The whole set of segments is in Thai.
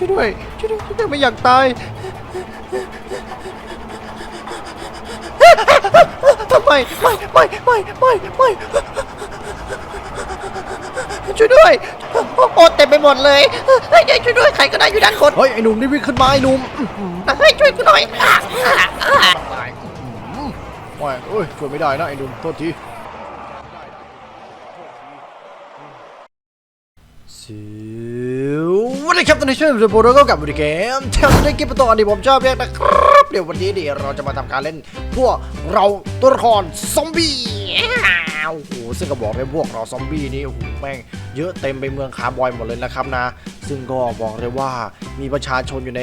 ช่วยด้วยช่วยด้วยช่วยด้วยไม่อยากตายไม่ไม่ไม่ไม่ไม่ไม่ช่วยด้วยโอ้เต็มไปหมดเลยเฮ้ยช่วยด้วยใครก็ได้อยู่ด้านบนเฮ้ยไอ้หนุ่มนี่วิ่งขึ้นมาไอ้หนุ่มเฮ้ยช่วยกูหน่อยอะอะอะตายว่าเอ้ยช่วยไม่ได้นะไอ้หนุ่มโทษทีสวัส ดีครับตอนนี้ช่วยผมโปรโก็กลับมาดีเกมเทลในเกมประตูอันนี้ผมชอบเรียกนะครับเดี๋ยววันนี้เดี๋ยวเราจะมาทำการเล่นพวกเราตัวละครซอมบี้ โอ้โหซึ่งก็บอกเลยพวกเราซอมบี้นี่โอ้โหแม่งเยอะเต็มไปเมืองคาร์บอยหมดเลยนะครับนะ ซึ่งก็บอกเลยว่ามีประชาชนอยู่ใน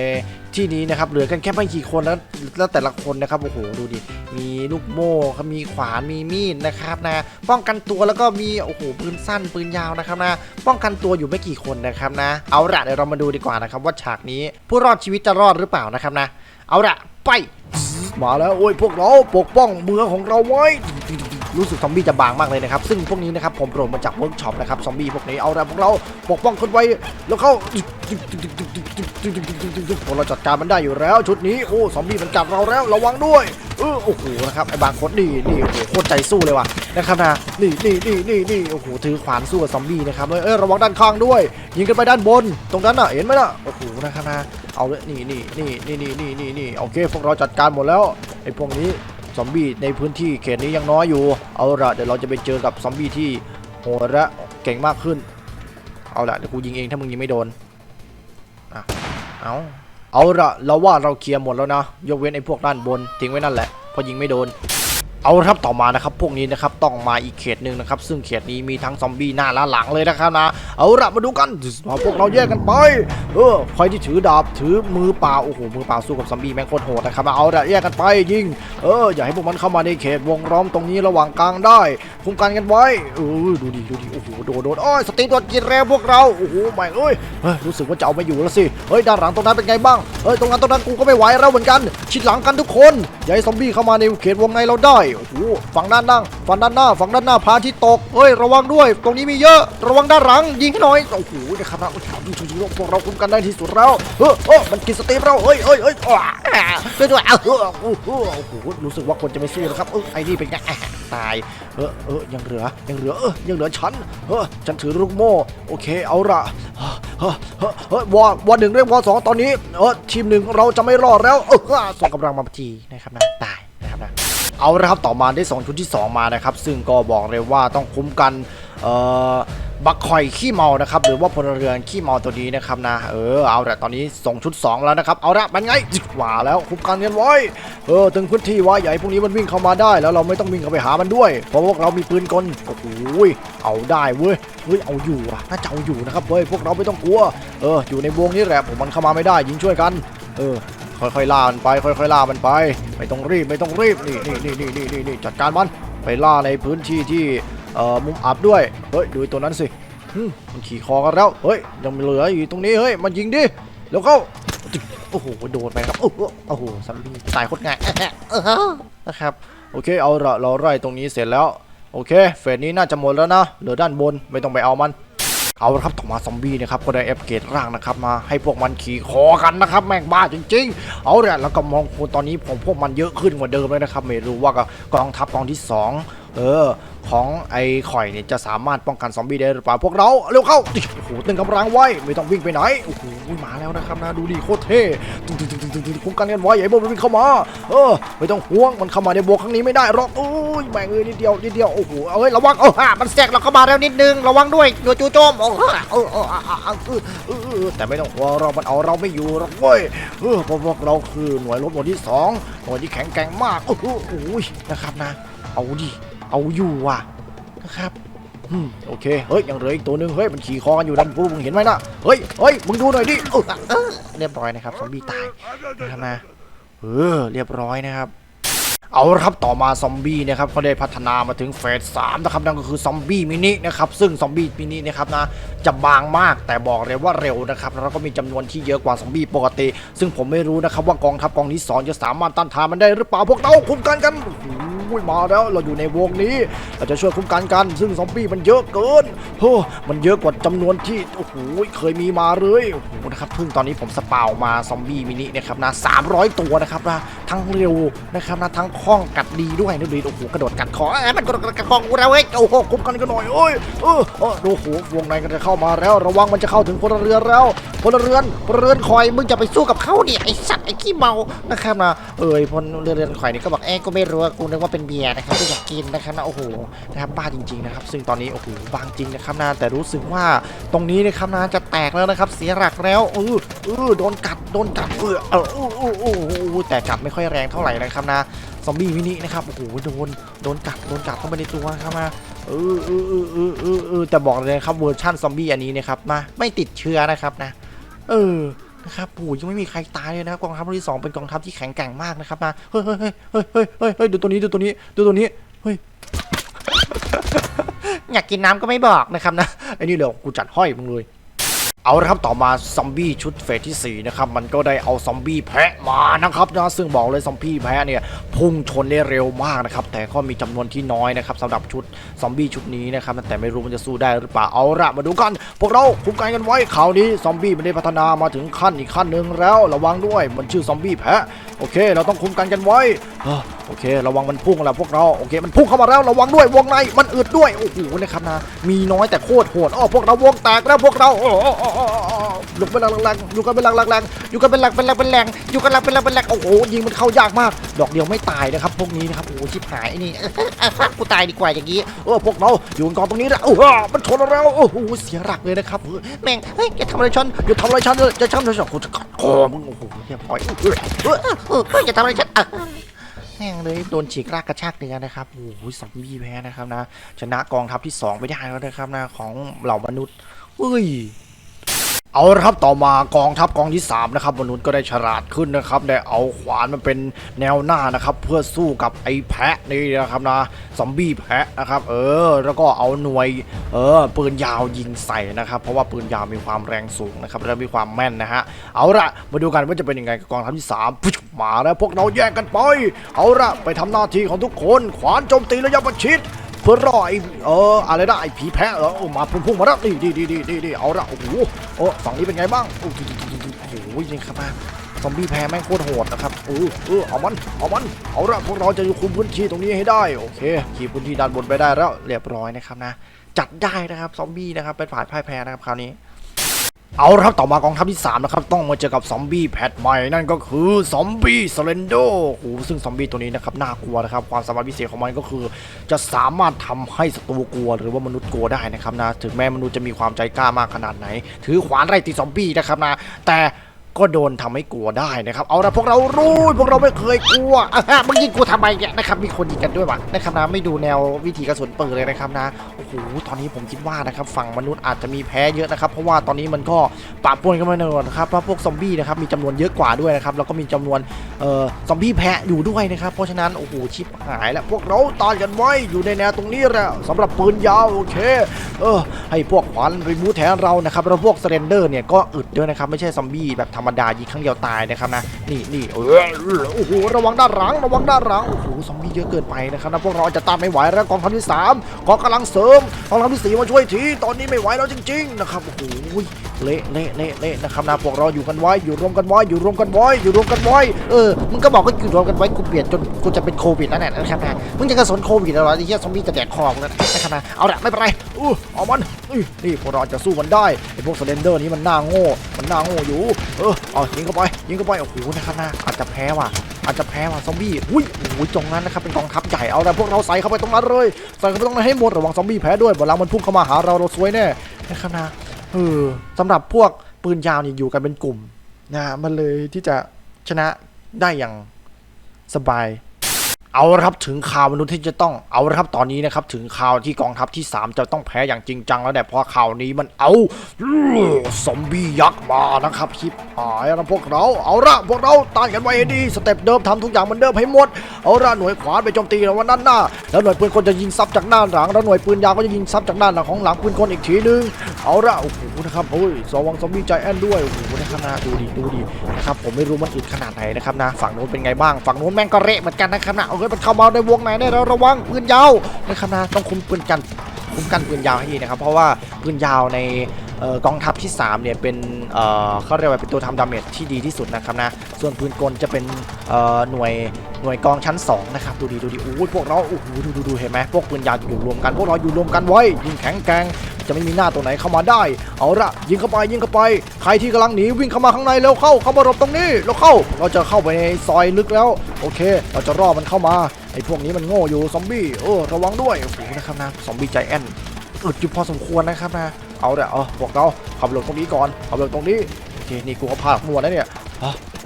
ที่นี้นะครับเหลือกันแค่ไม่กี่คนแล้วแล้วแต่ละคนนะครับโอ้โหดูดิมีลูกโม่ครับมีขวานมีมีดนะครับนะ ป้องกันตัวแล้วก็มีโอ้โหปืนสั้นปืนยาวนะครับนะ ป้องกันตัวอยู่ไม่กี่คนนะครับนะ เอาละเดี๋ยวเรามาดูดีกว่านะครับว่าฉากนี้ผู้รอดชีวิตจะรอดหรือเปล่านะครับนะ เอาละไป มาแล้วโอ้ยพวกเราปกป้องเมืองของเราไว้ รู้สึกซอมบี้จะบางมากเลยนะครับ ซึ่งพวกนี้นะครับผมโปรดมาจากเวิร์กช็อปนะครับซอมบี้พวกนี้เอาละพวกเราปกป้องคนไว้แล้วเข้าพวกเราจัดการมันได้อยู่แล้ว ชุดนี้โอ้ซอมบี้มันจับเราแล้วระวังด้วยเออโอ้โหนะครับไอ้บางคนนี่นี่โอ้โหโคตรใจสู้เลยว่ะนะครับนะนี่นี่นี่นี่นี่โอ้โหถือขวานสู้กับซอมบี้นะครับเออระวังด้านข้างด้วย ยิงกันไปด้านบน ตรงนั้นน่ะเห็นไหมน่ะโอ้โหนะครับนะเอาเลยนี่นี่นี่นี่นี่นี่นี่โอเคพวกเราจัดการหมดแล้วไอ้พวกนี้ ซอมบี้ในพื้นที่เขตนี้ยังน้อยอยู่ เอาละเดี๋ยวเราจะไปเจอกับซอมบี้ที่โหดและเก่งมากขึ้น เอาละเดี๋ยวกูยิงเองถ้ามึงยิงไม่โดนอะเอาเอาละเราว่าเราเคลียร์หมดแล้วนะ ยกเว้นไอ้พวกด้านบนทิ้งไว้นั่นแหละเพอยิงไม่โดน เอาละครับต่อมานะครับพวกนี้นะครับต้องมาอีกเขตหนึ่งนะครับซึ่งเขตนี้มีทั้งซอมบี้หน้าและหลังเลยนะครับนะเอาละมาดูกันมาพวกเราแยกกันไปเออใครที่ถือดาบถือมือเปล่าโอ้โหมือเปล่าสู้กับซอมบี้แม่งโคตรโหดนะครับเอาละแยกกันไปยิงเอออย่าให้พวกมันเข้ามาในเขตวงล้อมตรงนี้ระหว่างกลางได้คุ้มกันกันไว้เออดูดิดูดิโอ้โหโดนโดนโอ้ยสตีตัวกินแรงพวกเราโอ้โหแม่เอ้ยเฮ้ยรู้สึกว่าจะเอาไม่อยู่แล้วสิเฮ้ยด้านหลังตรงนั้นเป็นไงบ้างเฮ้ยตรงนั้นตรงนั้นกูก็ไม่ไหวแล้วเหมือนกัน ชิดหลังกันทุกคนอย่าให้ซอมบี้เข้ามาในเขตวงในเราได้โอ้โหฝั่งด้านล่างฝั่งด้านหน้าฝั่งด้านหน้าพาที่ตกเฮ้ยระวังด้วย ตรงนี้มีเยอะระวังด้านหลังยิงให้หน่อยโอ้โหนะครับนะโอ้โหดูดูพวกเราคุ้มกันได้ที่สุดแล้วเออเออมันกินสตีฟเราเฮ้ยเฮ้ยเฮ้ยอ้าช่วยด้วยเออโอ้โหโอ้โหรู้สึกว่าคนจะไม่สู้นะครับเออไอ้นี่เป็นไงตายเออเออยังเหลือยังเหลือเออยังเหลือฉันเออฉันถือลูกโม่โอเคเอาละเฮ้ยเฮ้เฮ้ยเฮ้ยวอวอหนึ่งเรียกวอสองตอนนี้เออทีมหนึ่งเราจะไม่รอดแล้วเออส่งกำลังมาทีนะครับนะตายนะครับนะ เอาละครับต่อมาได้สองชุดที่สองมานะครับ ซึ่งก็บอกเลยว่าต้องคุ้มกันบักคอยขี้เมานะครับหรือว่าพลเรือนขี้เมาตัวนี้นะครับนะเออเอาละตอนนี้ส่งชุด 2 แล้วนะครับเอาละเป็นไงจิกว่าแล้วคุ้มกันกันไว้เออตึงพื้นที่ไว้ให้พวกนี้มันวิ่งเข้ามาได้ แล้วเราไม่ต้องวิ่งเข้าไปหามันด้วย เพราะพวกเรามีปืนกลโอ้โหเอาได้เว้ยเฮ้ยเอาอยู่อะน่าจะเอาอยู่นะครับเว้ยพวกเราไม่ต้องกลัวเอออยู่ในวงนี้แหละผมมันเข้ามาไม่ได้ยิงช่วยกัน เออ ค่อยๆล่ามันไปค่อยๆล่ามันไป ไม่ต้องรีบไม่ต้องรีบนี่นี่นี่นี่นี่นี่จัดการมันไปล่าในพื้นที่ที่เอ่อมุมอับด้วยเฮ้ยดูตัวนั้นสิมันขี่คอกันแล้วเฮ้ยยังเหลืออยู่ตรงนี้เฮ้ยมันยิงดิแล้วเขาโอ้โหโดนไปครับโอ้โหโอ้โหซัมบี้ตายโคตรง่ายนะครับโอเคเอาละเราไล่ตรงนี้เสร็จแล้วโอเคเฟสนี้น่าจะหมดแล้วนะเหลือด้านบนไม่ต้องไปเอามัน เอาละครับต่อมาซอมบี้นะครับก็ได้แอปเกรดร่างนะครับมาให้พวกมันขี่คอกันนะครับแม่งบ้าจริง ๆ เอาละแล้วก็มองคนตอนนี้ผมพวกมันเยอะขึ้นกว่าเดิมเลยนะครับไม่รู้ว่ากับกองทัพกองที่สองเออ ของไอ้ข่อยเนี่ยจะสามารถป้องกันซอมบี้ได้หรือเปล่าพวกเราเร็วเข้าโอ้โหตึงกำลังไว้ไม่ต้องวิ่งไปไหนโอ้โหมาแล้วนะครับนะดูดิโคตรเท่ตึงตึงตึงตึงตึงตึงคุ้มกันกันไว้อย่าให้พวกมันวิ่งเข้ามาเออไม่ต้องห่วงมันเข้ามาในโบกครั้งนี้ไม่ได้หรอกโอ้ยแม่งเอ้ยนิดเดียวนิดเดียวโอ้โหเอ้ยระวังเอออะมันแทรกเราเข้ามาแล้วนิดนึงระวังด้วยโดนจู่โจมโอ้โหเออเออเออแต่ไม่ต้องห่วงเรามันเอาเราไม่อยู่หรอกเว้ยเออพวกเราคือหน่วยรบหน่วยที่สองหน่วยที่แข็งแกร่งมากโอ้โหนะครับนะเอาดิ เอาอยู่ว่ะนะครับอืมโอเค เฮ้ย ยังเหลืออีกตัวนึง เฮ้ย มันขี่คอกันอยู่ดันปูมึงเห็นไหมนะเฮ้ย เฮ้ย มึงดูหน่อยดิเรียบร้อยนะครับ ซอมบี้ตายนะครับนะ เออ เรียบร้อยนะครับ เอาครับ ต่อมาซอมบี้นะครับเขาได้พัฒนามาถึงเฟสสามนะครับ นั่นก็คือซอมบี้มินินะครับ ซึ่งซอมบี้มินินะครับนะ จะบางมาก แต่บอกเลยว่าเร็วนะครับ แล้วก็มีจำนวนที่เยอะกว่าซอมบี้ปกติ ซึ่งผมไม่รู้นะครับว่ากองทัพกองที่สองจะสามารถต้านทานมันได้หรือเปล่า พวกเราคุมกันกัน อ้ยมาแล้วเราอยู่ในวงนี้เราจะช่วยคุ้มกันกัน ซึ่งซอมบี้มันเยอะเกินโอ้อมันเยอะกว่าจำนวนที่โอ้โหเคยมีมาเลยโอ้โหนะครับเพิ่งตอนนี้ผมสเปามาซอมบี้มินินะครับนะ300ตัวนะครับนะทั้งเร็วนะครับนะทั้งคล่องกัดดีด้วยนะดูดิโอ้โหกระโดดกัดคอเอ้ยมันกระโดดกัดคอกูแล้วเว้ยโอ้โหคุ้มกันกันหน่อยเอ้ยเออดูโอ้โหวงในก็จะเข้ามาแล้ว ระวังมันจะเข้าถึงพลเรือนแล้วพลเรือนพลเรือนคอยมึงจะไปสู้กับเขาเนี่ยไอ้สัตว์ไอ้ขี้เมานะครับนะเอ้ยพลเรือนคอยนี่ก็บอกเอ้ก็ไม่รู้กูนึกว่าเป็นเบียร์นะครับก็อยากกินนะครับนะโอ้โหนะครับบ้าจริงๆนะครับซึ่งตอนนี้โอ้โหบางจริงนะครับนะแต่รู้สึกว่าตรงนี้นะครับนะจะแตกแล้วนะครับ เสียหลักแล้วเออเออโดนกัดโดนกัดเออเออเออเออเออเออแต่กัดไม่ค่อยแรงเท่าไหร่นะครับนะซอมบี้มินินะครับโอ้โหโดนโดนกัดโดนกัดเข้าไปในตัวนะครับนะเออเออเออเออเออแต่บอกเลยครับเวอร์ชั่นซอมบี้อันนี้นะครับมาไม่ติดเชื้อนะครับนะเออ นะครับปู่ยังไม่มีใครตายเลยนะครับกองทัพรุ่นที่สองเป็นกองทัพที่แข็งแกร่งมากนะครับมาเฮ้ยเฮ้ยเฮ้ยเฮ้ยเฮ้ยเฮ้ยเฮ้ยดูตัวนี้ดูตัวนี้ดูตัวนี้เฮ้ยอยากกินน้ำก็ไม่บอกนะครับนะไอ้นี่เดี๋ยวกูจัดห้อยมึงเลย เอาละครับต่อมาซอมบี้ชุดเฟสที่4นะครับมันก็ได้เอาซอมบี้แพะมานะครับนะซึ่งบอกเลยซอมบี้แพะเนี่ยพุ่งชนได้เร็วมากนะครับแต่ก็มีจำนวนที่น้อยนะครับสำหรับชุดซอมบี้ชุดนี้นะครับแต่ไม่รู้มันจะสู้ได้หรือเปล่าเอาละมาดูกัน พวกเราคุ้มกันกันไว้คราวนี้ซอมบี้มันได้พัฒนามาถึงขั้นอีกขั้นหนึ่งแล้วระวังด้วยมันชื่อซอมบี้แพะโอเค เราต้องคุ้มกันกันไว้โอเค ระวังมันพุ่งแล้วพวกเราโอเค มันพุ่งเข้ามาแล้วระวังด้วยวงในมันอึดด้วยโอ้โหนะครับนะมีน้อยแต่โคตรโหดอ้อพวกเราวงแตกแล้วพวกเราโอ้โอ๋อลุกเป็นหลังแรงๆอยู่กันเป็นหลังแรงๆอยู่กันเป็นหลังเป็นแรงเป็นแรงอยู่กันหลังเป็นหลังเป็นแรงโอ้โหยิงมันเข้ายากมาก ดอกเดียวไม่ตายนะครับพวกนี้นะครับโอ้โหชิบหายนี่กูตายดีกว่าอย่างนี้เออพวกเราอยู่กันกองตรงนี้ล้วโอ้โหมันชนเราโอ้โหเสียหลักเลยนะครับแม่งเฮ้ยอย่าทำอะไรฉันอย่าทำอะไรฉันเลยจะทำอะไรฉันกูจะกัดคอมึงโอ้โหเรียบร้อยเอออย่าทำอะไรฉันอะแม่งเลยโดนฉีกรากกระชากเนื้อนะครับโอ้โหซอมบี้แพ้นะครับนะ ชนะกองทัพที่ 2 ไปได้แล้วนะครับนะของเหล่ามนุษย์เฮ้ย เอาละครับต่อมากองทัพกองที่3นะครับมนุษย์ก็ได้ฉลาดขึ้นนะครับได้เอาขวานมาเป็นแนวหน้านะครับ เพื่อสู้กับไอ้แพะนี่นะครับนะซอมบี้แพะนะครับ เออ แล้วก็เอาหน่วย เออปืนยาวยิงใส่นะครับ เพราะว่าปืนยาวมีความแรงสูงนะครับและมีความแม่นนะฮะเอาละมาดูกันว่าจะเป็นยังไงกับกองทัพที่3มาแล้วพวกเราแยกกันไป เอาละไปทำหน้าที่ของทุกคนขวานโจมตีระยะประชิด พื่อรอไอเอออะไรได้ผีแพ้เหรออมาพุ่งๆมาแล้วดีดีดีดีดีดีเอาละโอ้โหโอ้ฝั่งนี้เป็นไงบ้างโอ้โหยิงเข้ามาซอมบี้แพ้แม่งโคตรโหดนะครับเออเออเอามันเอามันเอาละพวกเราจะอยู่คุมพื้นที่ตรงนี้ให้ได้โอเคขี่พื้นที่ด้านบนไปได้แล้วเรียบร้อยนะครับนะจัดได้นะครับซอมบี้นะครับเป็นฝ่ายพ่ายแพ้นะครับคราวนี้ เอาละครับต่อมากองทัพที่3นะครับต้องมาเจอกับซอมบี้แพทใหม่นั่นก็คือซอมบี้สเลนโดโอ้ซึ่งซอมบี้ตัวนี้นะครับน่ากลัวนะครับความสามารถพิเศษของมันก็คือ จะสามารถทำให้ศัตรูกลัว หรือว่ามนุษย์กลัวได้นะครับนะถึงแม้มนุษย์จะมีความใจกล้ามากขนาดไหน ถือขวานไล่ตีซอมบี้นะครับนะแต่ ก็โดนทำให้กลัวได้นะครับ เอาละพวกเรารู้พวกเราไม่เคยกลัวอะมึงยิงกูทำไมเนี่ยนะครับ มีคนยิงกันด้วยวะนะครับนะไม่ดูแนววิธีกระสุนปืนเลยนะครับนะโอ้โหตอนนี้ผมคิดว่านะครับฝั่งมนุษย์อาจจะมีแพ้เยอะนะครับ เพราะว่าตอนนี้มันก็ปะปนกันมาหน่อยนะครับเพราะพวกซอมบี้นะครับมีจำนวนเยอะกว่าด้วยนะครับแล้วก็มีจำนวนเอ่อซอมบี้แพะอยู่ด้วยนะครับ เพราะฉะนั้นโอ้โหชิบหายแล้วพวกเราตายกันไว้อยู่ในแนวตรงนี้แหละสำหรับปืนยาวโอเคเออให้พวกขวานรีมูทแทนเรานะครับแล้วพวกเซเรนเดอร์เนี่ยก็อึดด้วยนะครับไม่ใช่ซอมบี้แบบธรรมดายิงครั้งเดียวตายนะครับนะนี่นี่เออโอ้โหระวังด้านหลังระวังด้านหลังโอ้โหซอมบี้เยอะเกินไปนะครับนะพวกเราจะต้านไม่ไหวแล้วกองทัพที่สามกองกำลังเสริมกองทัพที่สี่มาช่วยทีตอนนี้ไม่ไหวแล้วจริง ๆ นะครับโอ้โหเละเละเละเละนะครับนะพวกเราอยู่กันไว้อยู่รวมกันไว้อยู่รวมกันไว้อยู่รวมกันไว้เออมึงก็บอกว่าอยู่รวมกันไว้กูเปลี่ยนจนกูจะเป็นโควิดแล้วเนี่ยนะครับนะมึงจะกระสนโควิดแล้วเหรอไอ้เหี้ยซอมบี้จะแดกคอมึงแล้วนะครับนะเอาละไม่เป็นไรอู้เอามันอื้อนี่พวกเราจะสู้มันได้ไอ้พวกสเลนเดอร์นี้มันหน้าโง่มันหน้าโง่อยู่เออเอายิงเข้าไปยิงเข้าไปโอ้โหนะครับนะอาจจะแพ้ว่ะอาจจะแพ้ว่ะซอมบี้อุ้ยโอ้ยตรงนั้นนะครับเป็นกองทัพใหญ่เอาละพวกเราใส่เข้าไปตรงนั้นเลยใส่เข้าไปตรงนั้นให้หมดระวังซอมบี้แพ้ด้วยเวลามันพุ่งเข้ามาหาเราเราซวยแน่นะครับนะ เออสำหรับพวกปืนยาวนี่อยู่กันเป็นกลุ่มนะมันเลยที่จะชนะได้อย่างสบาย เอาละครับถึงข่าวมนุษย์ที่จะต้องเอาละครับตอนนี้นะครับถึงข่าวที่กองทัพที่ 3 จะต้องแพ้อย่างจริงจังแล้วแต่เพราะข่าวนี้มันเอาซอมบี้ยักษ์มานะครับคลิปหายนะพวกเราเอาละพวกเราต้านกันไว้ให้ดีสเต็ปเดิมทำทุกอย่างเหมือนเดิมให้หมดเอาละหน่วยขวานไปโจมตีแล้ววันนั้นหน้าแล้วหน่วยปืนกลจะยิงซับจากด้านหลังแล้วหน่วยปืนยาวก็จะยิงซับจากด้านหลังของหลังปืนกลอีกทีนึงเอาละโอ้โหนะครับโอ้ยสวังซอมบี้ใจแอนด้วยโอ้โหนะครับนะดูดิดูดินะครับผมไม่รู้มันอึดขนาดไหนนะครับนะฝั่งโน้นเป็นไงบ้างฝั่งโน้นแม่งก็เละเหมือนกันนะครับนะเฮ้ยมันเข้ามาในวงไหนเนี่ยเราระวังปืนยาวนะครับนะต้องคุมปืนกันคุมกันปืนยาวให้ดีนะครับ เพราะว่าปืนยาวในออกองทัพที่ 3 เนี่ยเป็นเเขาเรียกว่าเป็นตัวทำดาเมจที่ดีที่สุดนะครับนะ ส่วนปืนกลจะเป็นหน่วยหน่วยกองชั้นสองนะครับ ดูดีดูดีโอ้พวกเราโอ้โหดูดูดูเห็นไหมพวกปืนยาวอยู่รวมกัน พวกเราอยู่รวมกันไว้ยิงแข็งแกร่ง จะไม่มีหน้าตัวไหนเข้ามาได้ เอาละยิงเข้าไปยิงเข้าไป ใครที่กำลังหนีวิ่งเข้ามาข้างในเร็วเข้าเข้ามาหลบตรงนี้เราเข้า เราจะเข้าไปในซอยลึกแล้ว โอเค เราจะรอมันเข้ามาไอ้พวกนี้มันโง่อยู่ซอมบี้เออระวังด้วยโอ้โหนะครับนะซอมบี้ใจแอนอึดอยู่พอสมควรนะครับนะเอาเดี๋ยวเอาพวกเราขับรถตรงนี้ก่อนขับรถตรงนี้โอเคนี่กูก็พามัวแล้วเนี่ย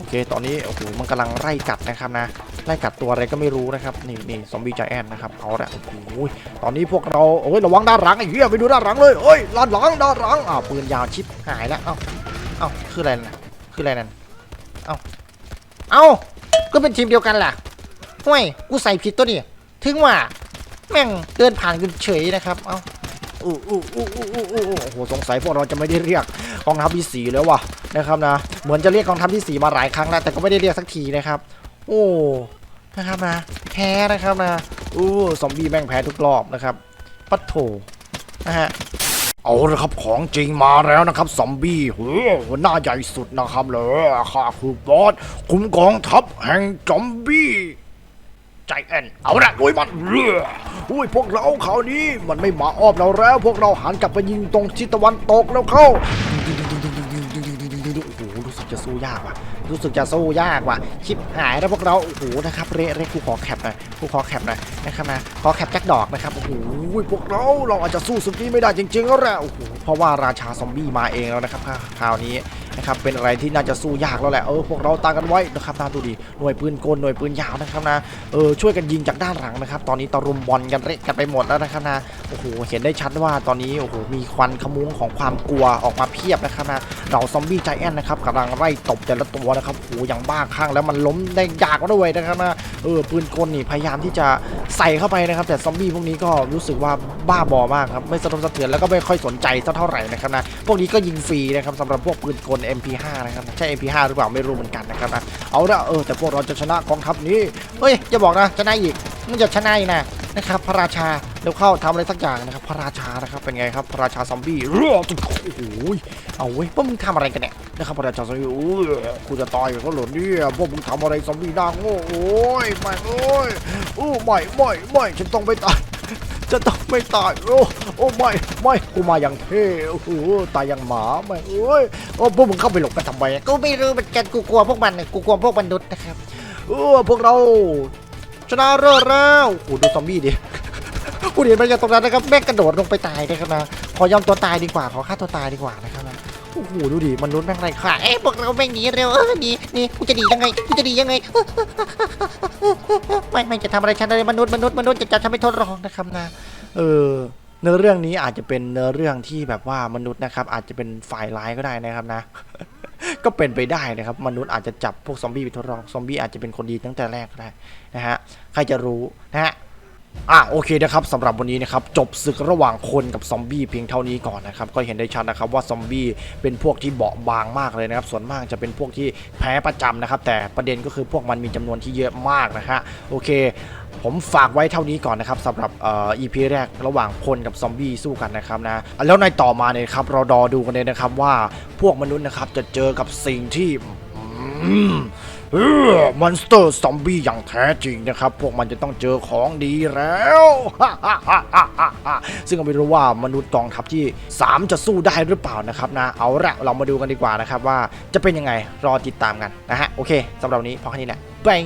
อ๋อโอเค ตอนนี้ โอ้โห มันกำลังไล่กัดนะครับนะ ไล่กัดตัวอะไรก็ไม่รู้นะครับ นี่นี่ซอมบี้ใจแอนนะครับ เอาละ โอ้โห ตอนนี้พวกเรา โอ้ย ระวังด้านหลังไอ้เหี้ย ไปดูด้านหลังเลยเอ้ยด้านหลังด้านหลังอ้าวปืนยาวชิปหายแล้ว เอ้า เอ้า คืออะไรนะคืออะไรนั่น เอ้า เอ้า ก็เป็นทีมเดียวกันแหละห่วย กูใส่ผิดตัวนี่ ถึงว่า แม่งเดินผ่านกันเฉยนะครับ เอ้า อู้อู้อู้อู้อู้อู้โอ้โหสงสัยพวกเราจะไม่ได้เรียกกองทัพที่สี่แล้ววะนะครับนะเหมือนจะเรียกกองทัพที่สี่มาหลายครั้งแล้วแต่ก็ไม่ได้เรียกสักทีนะครับ โอ้นะครับนะแพ้นะครับนะอู้ซอมบี้แม่งแพ้ทุกรอบนะครับปัดโถนะฮะเอาละครับของจริงมาแล้วนะครับซอมบี้เฮ้ยหัวหน้าใหญ่สุดนะครับเลยข้าคือบอสคุ้มกองทัพแห่งซอมบี้ ใจแอนเอาละลุยมันเรืออุ้ยพวกเราคราวนี้มันไม่มาอ้อมเราแล้ว พวกเราหันกลับไปยิงตรงทิศตะวันตกแล้วเข้าโอ้โหรู้สึกจะสู้ยากว่ะ รู้สึกจะสู้ยากว่ะชิบหายแล้วพวกเราโอ้โหนะครับเละเละกูขอแคปหน่อยกูขอแคปหน่อยนะครับนะขอแคปแจ็คดอกนะครับโอ้โหพวกเราเราอาจจะสู้ศึกนี้ไม่ได้จริงๆแล้วแหละโอ้โหเพราะว่าราชาซอมบี้มาเองแล้วนะครับคราวนี้ นะครับเป็นอะไรที่น่าจะสู้ยากแล้วแหละเออพวกเราตากันไว้นะครับตาดูดิหน่วยปืนกลหน่วยปืนยาวนะครับนะเออช่วยกันยิงจากด้านหลังนะครับ ตอนนี้ตะรุมบอลกันเละกันไปหมดแล้วนะครับนะโอ้โหเห็นได้ชัดว่าตอนนี้โอ้โหมีควันขมุงของความกลัวออกมาเพียบนะครับนะเราซอมบี้ใจแอนนะครับกำลังไล่ตบแต่ละตัวนะครับโอ้โหอย่างบ้าคลั่งแล้วมันล้มได้ยากด้วยนะครับนะ เออปืนกลนี่พยายามที่จะใส่เข้าไปนะครับ แต่ซอมบี้พวกนี้ก็รู้สึกว่าบ้าบอมากครับไม่สะทกสะเทือนแล้วก็ไม่ค่อยสนใจสักเท่าไหร่นะครับนะพวกนี้ก็ยิงฟรีนะครับสำหรับพวกปืนกล MP5 นะครับใช่ MP5 หรือเปล่าไม่รู้เหมือนกันนะครับนะเอาละเออแต่พวกเราจะชนะกองทัพนี้เฮ้ยอย่าบอกนะชนะอีกมันจะชนะนะ นะครับพระราชาเดี๋ยวเข้าทำอะไรสักอย่างนะครับ พระราชานะครับเป็นไงครับพระราชาซอมบี้โอ้โหเอาเว้ยพวกมึงทำอะไรกันเนี่ยนะครับพระราชาซอมบี้โอ้ยกูจะตายกับเขาเหรอเนี่ยพวกมึงทำอะไรซอมบี้น้าโง่โอ้ยไม่โอ้ยโอ้ไม่ไม่ไม่ฉันต้องไม่ตายจะต้องไม่ตายโอ้โอ้ไม่ไม่กูมาอย่างเท่โอ้โหตายอย่างหมาไม่โอ้ยโอ้พวกมึงเข้าไปหลบกันทำไมกูไม่รู้เหมือนกันกูกลัวพวกมันกูกลัวพวกมนุษย์นะครับเออพวกเรา ชนะเลิศแล้วโอ้ดูซอมบี้ดิกูเห็นมันอย่างตรงนั้นนะครับแม่งกระโดดลงไปตายนะครับนะขอยอมตัวตายดีกว่าขอฆ่าตัวตายดีกว่านะครับนะโอ้โหดูดิมนุษย์แม่งไรฆ่าเอ้ยพวกเราไม่งหนีเร็วเออหนีหนี่กูจะหนียังไงกูจะหนียังไงไม่ไม่จะทำอะไรฉันเลยมนุษย์มนุษย์มนุษย์จะจับฉันไปทดลองนะครับนะเออเนื้อเรื่องนี้อาจจะเป็นเนื้อเรื่องที่แบบว่ามนุษย์นะครับ อาจจะเป็นฝ่ายร้ายก็ได้นะครับนะ ก็เป็นไปได้นะครับ มนุษย์อาจจะจับพวกซอมบี้ไปทดลอง ซอมบี้อาจจะเป็นคนดีตั้งแต่แรกก็ได้นะฮะ ใครจะรู้นะฮะ อะโอเคนะครับสำหรับวันนี้นะครับจบศึกระหว่างคนกับซอมบี้เพียงเท่านี้ก่อนนะครับก็เห็นได้ชัดนะครับว่าซอมบี้เป็นพวกที่เบาบางมากเลยนะครับส่วนมากจะเป็นพวกที่แพ้ประจำนะครับแต่ประเด็นก็คือพวกมันมีจำนวนที่เยอะมากนะฮะโอเค ผมฝากไว้เท่านี้ก่อนนะครับสำหรับเอ่อ EP แรกระหว่างคนกับซอมบี้สู้กันนะครับนะแล้วในต่อมาเนี่ยครับเรารอดูกันเลยนะครับว่าพวกมนุษย์นะครับจะเจอกับสิ่งที่ เออมอนสเตอร์ซอมบี้อย่างแท้จริงนะครับ พวกมันจะต้องเจอของดีแล้ว ซึ่งก็ไม่รู้ว่ามนุษย์กองทัพที่ 3 จะสู้ได้หรือเปล่านะครับนะ เอาละเรามาดูกันดีกว่านะครับว่าจะเป็นยังไงรอติดตามกันนะฮะ โอเคสำหรับนนี้พอแค่นี้แหละบาย